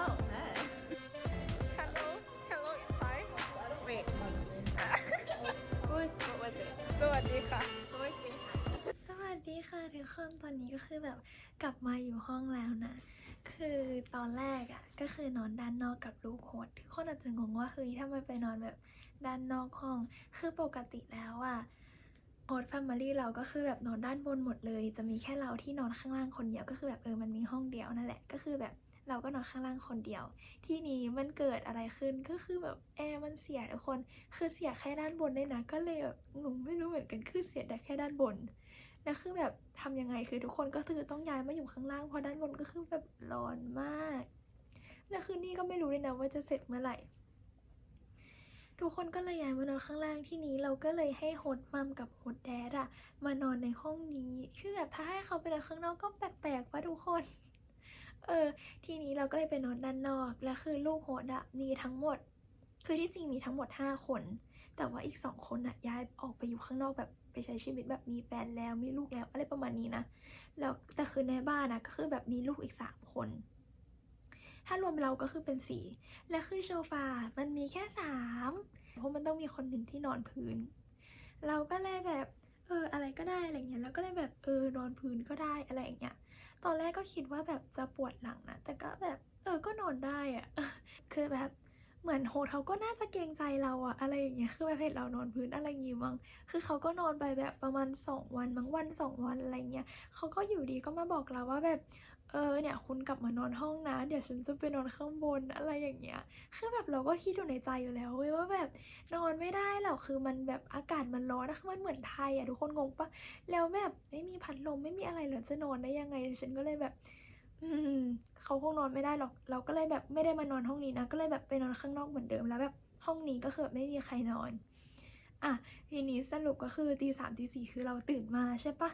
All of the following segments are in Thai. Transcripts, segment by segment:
Oh, hey. Hello Hello inside Wait. what was what was it? สวัสดีค่ะ สวัสดีค่ะทุกคนตอนนี้ก็คือแบบกลับมาอยู่ห้องแล้วนะ คือตอนแรกอะ่ะก็คือนอนด้านนอกกับลูกโฮสทุกคนอาจจะงงว่าเฮ้ยทำไมไปนอนแบบด้านนอกห้อง คือปกติแล้วอะ่ะ โฮสต์แฟมิลี่เราก็คือแบบนอนด้านบนหมดเลย จะมีแค่เราที่นอนข้างล่างคนเดียวก็คือแบบเออมันมีห้องเดียวนั่นแหละก็คือแบบเราก็นอนข้างล่างคนเดียว ที่นี้มันเกิดอะไรขึ้นก็คือแบบแอร์มันเสียทุกคน คือเสียแค่ด้านบนได้นะ ก็เลยแบบงงไม่รู้เหมือนกันคือเสียได้แค่ด้านบน แล้วคือแบบทำยังไงคือทุกคนก็คือต้องย้ายมาอยู่ข้างล่างเพราะด้านบนก็คือแบบร้อนมาก แล้วคือนี่ก็ไม่รู้เลยนะว่าจะเสร็จเมื่อไหร่ ทุกคนก็เลยย้ายมานอนข้างล่างที่นี้เราก็เลยให้โฮสต์มัมกับโฮสต์แดดอะมานอนในห้องนี้คือแบบถ้าให้เขาไปนอนข้างนอกก็แปลกๆว่าทุกคนเออทีนี้เราก็เลยไปนอนด้านนอก แล้วคือลูกโฮสต์อะมีทั้งหมด คือที่จริงมีทั้งหมด 5 คน แต่ว่าอีกสองคนอะย้ายออกไปอยู่ข้างนอกแบบไปใช้ชีวิตแบบมีแฟนแล้วมีลูกแล้วอะไรประมาณนี้นะแล้วแต่คือในบ้านนะก็คือแบบมีลูกอีกสามคน ถ้ารวมเราก็คือเป็นสี่และคือโซฟา มันมีแค่สามเพราะมันต้องมีคนหนึ่งที่นอนพื้น เราก็เลยแบบเอออะไรก็ได้อะไรเงี้ยแล้วก็เลยแบบเออนอนพื้นก็ได้อะไรอย่างเงี้ยตอนแรกก็คิดว่าแบบจะปวดหลังนะแต่ก็แบบเออก็นอนได้อะคือแบบเหมือนโฮเขาก็น่าจะเกรงใจเราอะอะไรอย่างเงี้ยคือแบบเห็นเรานอนพื้นอะไรอย่างงี้มั้งคือเขาก็นอนไปแบบประมาณสองวันมั้งวันสองวันอะไรเงี้ยเขาก็อยู่ดีก็มาบอกเราว่าแบบ เออเนี่ยคุณกลับมานอนห้องนะ เดี๋ยวฉันจะไปนอนข้างบนอะไรอย่างเงี้ย คือแบบเราก็คิดอยู่ในใจอยู่แล้วเว้ยว่าแบบนอนไม่ได้หรอกคือมันแบบอากาศมันร้อนนะคือมันเหมือนไทยอะทุกคนงงปะแล้วแบบไม่มีพัดลมไม่มีอะไรเหลือจะนอนได้ยังไง ฉันก็เลยแบบ อืมเขาคงนอนไม่ได้หรอก เราก็เลยแบบไม่ได้มานอนห้องนี้นะ ก็เลยแบบไปนอนข้างนอกเหมือนเดิมแล้วแบบห้องนี้ก็คือไม่มีใครนอน อะทีนี้สรุปก็คือตีสามตีสี่คือเราตื่นมาใช่ปะ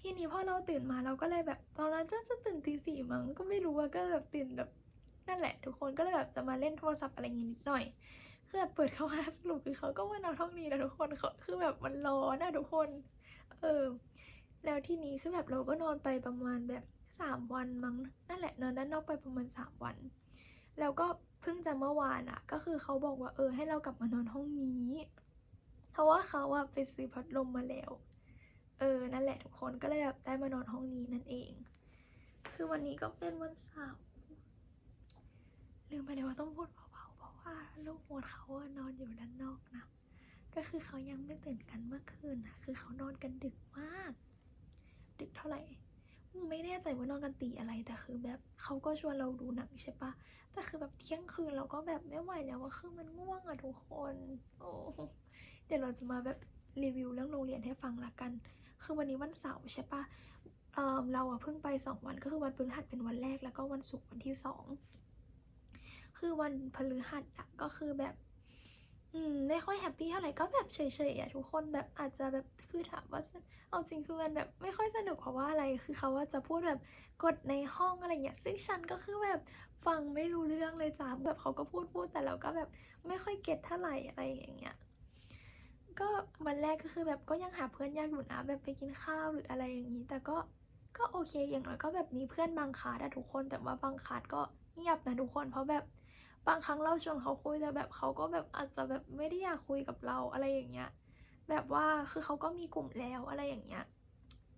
ทีนี้พอเราตื่นมาเราก็เลยแบบตอนนั้นจะจะตื่นตีสี่มั้งก็ไม่รู้ว่าก็แบบตื่นแบบนั่นแหละ ทุกคนก็เลยแบบจะมาเล่นโทรศัพท์อะไรอย่างงี้นิดหน่อยคือแบบเปิดเข้ามาสรุปคือเขาก็มานอนห้องนี้นะทุกคนเขาคือแบบมันร้อนนะทุกคน เออ แล้วที่นี้คือแบบเราก็นอนไปประมาณแบบสามวันมั้งนั่นแหละนอนด้านนอกไปประมาณสามวัน แล้วก็เพิ่งจะเมื่อวานอะก็คือเขาบอกว่าเออให้เรากลับมานอนห้องนี้ เพราะว่าเขาอะไปซื้อพัดลมมาแล้ว เออ นั่นแหละทุกคนก็เลยแบบได้มานอนห้องนี้นั่นเอง คือวันนี้ก็เป็นวันเสาร์ลืมไปเลยว่าต้องพูดเบาๆเพราะว่าลูกหมดเขาอนอนอยู่ด้านนอกนะ ก็คือเขายังไม่ตื่นกันเมื่อคืนนะคือเขานอนกันดึกมาก ดึกเท่าไหร่ไม่แน่ใจว่านอนกันตีอะไรแต่คือแบบเขาก็ชวนเราดูหนังใช่ปะแต่คือแบบเที่ยงคืนเราก็แบบไม่ไหวแล้วว่าคือมันง่วงอะทุกคน โอ้เดี๋ยวเราจะมาแบบรีวิวเรื่องโรงเรียนให้ฟังละกัน คือวันนี้วันเสาร์ใช่ปะเออเราอะเพิ่งไปสองวันก็คือวันพฤหัสเป็นวันแรกแล้วก็วันศุกร์วันที่สองคือวันพฤหัสอะก็คือแบบอืมไม่ค่อยแฮปปี้เท่าไหร่ก็แบบเฉยๆอะทุกคนแบบอาจจะแบบคือถามว่าเอาจริงคือมันแบบไม่ค่อยสนุกเพราะว่าอะไรคือเขาว่าจะพูดแบบกดในห้องอะไรเงี้ยซึ่งฉันก็คือแบบฟังไม่รู้เรื่องเลยจ้าแบบเขาก็พูดพูดแต่เราก็แบบไม่ค่อยเก็ตเท่าไหร่อะไรอย่างเงี้ย ก็วันแรกก็คือแบบก็ยังหาเพื่อนยากอยู่นะแบบไปกินข้าวหรืออะไรอย่างนี้ แต่ก็ก็โอเคอย่างน้อยก็แบบมีเพื่อนบางคาดอะทุกคน แต่ว่าบางคาดก็เงียบนะทุกคนเพราะแบบบางครั้งเราชวนเขาคุยแต่แบบเขาก็แบบอาจจะแบบไม่ได้อยากคุยกับเราอะไรอย่างเงี้ยแบบว่าคือเขาก็มีกลุ่มแล้วอะไรอย่างเงี้ย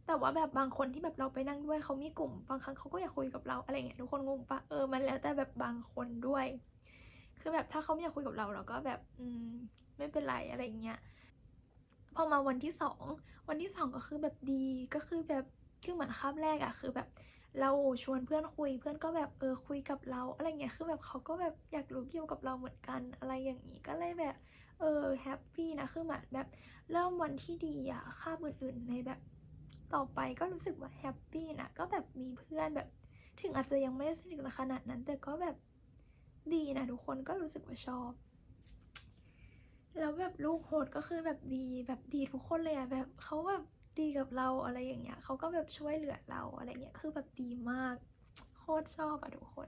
แต่ว่าแบบบางคนที่แบบเราไปนั่งด้วยเขามีกลุ่ม บางครั้งเขาก็อยากคุยกับเราอะไรเงี้ยทุกคนงงปะเออมันแล้วแต่แบบบางคนด้วย คือแบบถ้าเขาไม่อยากคุยกับเราเราก็แบบอืมไม่เป็นไรอะไรอย่างเงี้ย พอมาวันที่สองวันที่สองก็คือแบบดีก็คือแบบคือเหมือนคาบแรกอะคือแบบเราชวนเพื่อนคุยเพื่อนก็แบบเออคุยกับเราอะไรเงี้ยคือแบบเขาก็แบบอยากรู้เกี่ยวกับเราเหมือนกันอะไรอย่างนี้ก็เลยแบบเออแฮปปี้นะคือเหมือนแบบเริ่มวันที่ดีอะคาบอื่นๆในแบบต่อไปก็รู้สึกว่าแฮปปี้นะก็แบบมีเพื่อนแบบ ถึงอาจจะยังไม่ได้สนิทขนาดนั้น แต่ก็แบบดีนะทุกคนก็รู้สึกว่าชอบ แล้วแบบลูกโหดก็คือแบบดีแบบดีทุกคนเลยอะแบบเขาแบบดีกับเราอะไรอย่างเงี้ยเขาก็แบบช่วยเหลือเราอะไรเงี้ยคือแบบดีมากโคตรชอบอะทุกคน